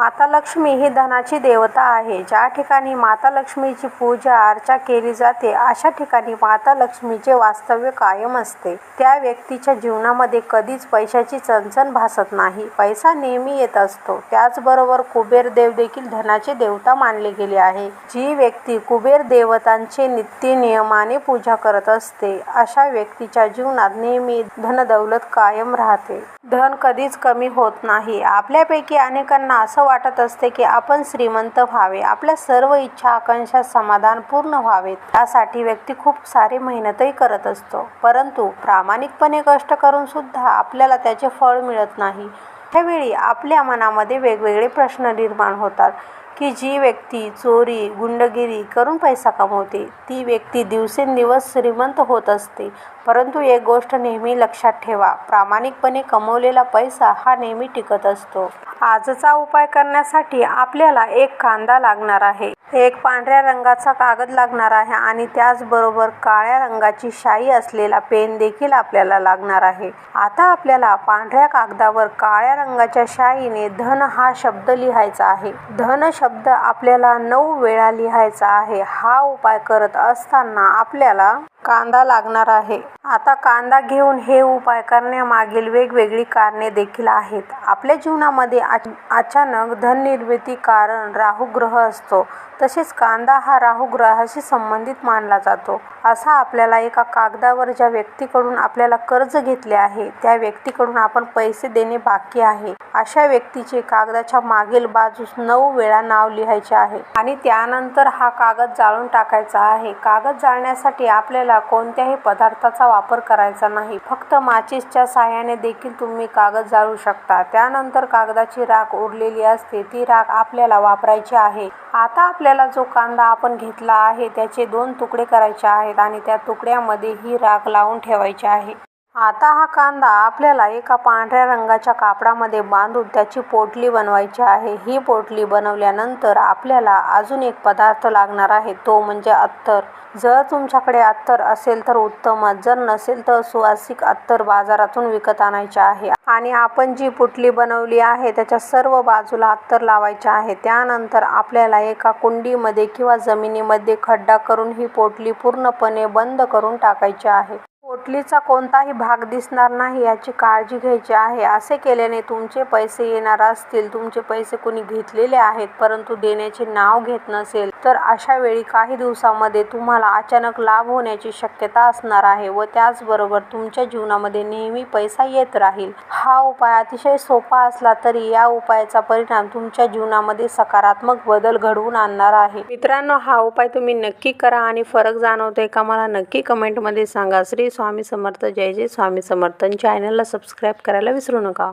माता लक्ष्मी ही धनाची देवता आहे. ज्या ठिकाणी माता लक्ष्मीची पूजा अर्चा केली जाते अशा ठिकाणी माता लक्ष्मीचे वास्तव्य कायम असते. त्या व्यक्तीच्या जीवनामध्ये कधीच पैशाची चणचण भासत नाही. पैसा नेहमी येत असतो. त्याचबरोबर कुबेर देव देखील धनाचे देवता मानले गेली आहे. जी व्यक्ती कुबेर देवतांचे नित्य नियमाने पूजा करत असते अशा व्यक्तीच्या जीवनात नेहमी धनदौलत कायम राहते. धन कधीच कमी होत नाही. आपल्यापैकी अनेकांना असं वाटत असते की आपण श्रीमंत व्हावे, आपल्या सर्व इच्छा आकांक्षा समाधान पूर्ण व्हावेत. यासाठी व्यक्ती खूप सारी मेहनतही करत असतो. परंतु प्रामाणिकपणे कष्ट करून सुद्धा आपल्याला त्याचे फळ मिळत नाही. अशावेळी आपल्या मनामध्ये वेगवेगळे प्रश्न निर्माण होतात की जी व्यक्ती चोरी, गुंडगिरी करून पैसा कमवते ती व्यक्ती दिवसेंदिवस श्रीमंत होत असते. परंतु एक गोष्ट नेहमी लक्षात ठेवा, प्रामाणिकपणे कमवलेला पैसा हा नेहमी टिकत असतो. आजचा उपाय करण्यासाठी आपल्याला एक कांदा लागणार आहे. एक पांढऱ्या रंगाचा कागद लागणार आहे आणि त्याचबरोबर काळ्या रंगाची शाई असलेला पेन देखील आपल्याला लागणार आहे. आता आपल्याला पांढऱ्या कागदावर काळ्या रंगाच्या शाईने धन हा शब्द लिहायचा आहे. धन शब्द आपल्याला नऊ वेळा लिहायचा आहे. हा उपाय करत असताना आपल्याला कांदा लागणार आहे. आता कांदा घेऊन हे उपाय करण्यामागील वेगवेगळी कारणे देखील आहेत. आपल्या जीवनामध्ये अचानक धननिर्मिती कारण राहू ग्रह असतो. तसेच कांदा हा राहू ग्रहाशी संबंधित मानला जातो. असा आपल्याला एका कागदावर ज्या व्यक्तीकडून आपल्याला कर्ज घेतले आहे, त्या व्यक्तीकडून आपण पैसे देणे बाकी आहे अशा व्यक्तीचे कागदाच्या मागील बाजूस नऊ वेळा नाव लिहायचे आहे. आणि त्यानंतर हा कागद जाळून टाकायचा आहे. कागद जाळण्यासाठी आपल्याला कोणत्याही पदार्थाचा वापर करायचा नाही. फक्त माचीसच्या साहाय्याने देखील तुम्ही कागद जाळू शकता. त्यानंतर कागदाची राख उरलेली असते ती राख आपल्याला वापरायची आहे. आता आपल्याला जो कांदा आपण घेतला आहे त्याचे दोन तुकडे करायचे आहेत आणि त्या तुकड्यामध्ये ही राख लावून ठेवायची आहे. आता हा कांदा आपल्याला एका पांढऱ्या रंगाच्या कापडामध्ये बांधून त्याची पोटली बनवायची आहे. ही पोटली बनवल्यानंतर आपल्याला अजून एक पदार्थ लागणार आहे तो म्हणजे अत्तर. जर तुमच्याकडे अत्तर असेल तर उत्तमच, जर नसेल तर सुवासिक अत्तर बाजारातून विकत आणायचे आहे. आणि आपण जी पोटली बनवली आहे त्याच्या सर्व बाजूला अत्तर लावायचे आहे. त्यानंतर आपल्याला एका कुंडीमध्ये किंवा जमिनीमध्ये खड्डा करून ही पोटली पूर्णपणे बंद करून टाकायची आहे. पोटलीचा कोणताही भाग दिसणार नाही याची काळजी घ्यायची आहे. असे केल्याने तुमचे पैसे येणार असतील, तुमचे पैसे कुणी घेतलेले आहेत परंतु देण्याचे नाव घेत नसेल तर अशावेळी काही दिवसामध्ये तुम्हाला अचानक लाभ होण्याची शक्यता असणार आहे व त्याचबरोबर तुमच्या जीवनामध्ये नेहमी पैसा येत राहील. हा उपाय अतिशय सोपा असला तरी या उपायाचा परिणाम तुमच्या जीवनामध्ये सकारात्मक बदल घडवून आणणार आहे. मित्रांनो, हा उपाय तुम्ही नक्की करा आणि फरक जाणवतोय का मला नक्की कमेंटमध्ये सांगा. श्री स्वामी समर्थ जय जय स्वामी समर्थन चॅनलला सबस्क्राईब करायला विसरू नका.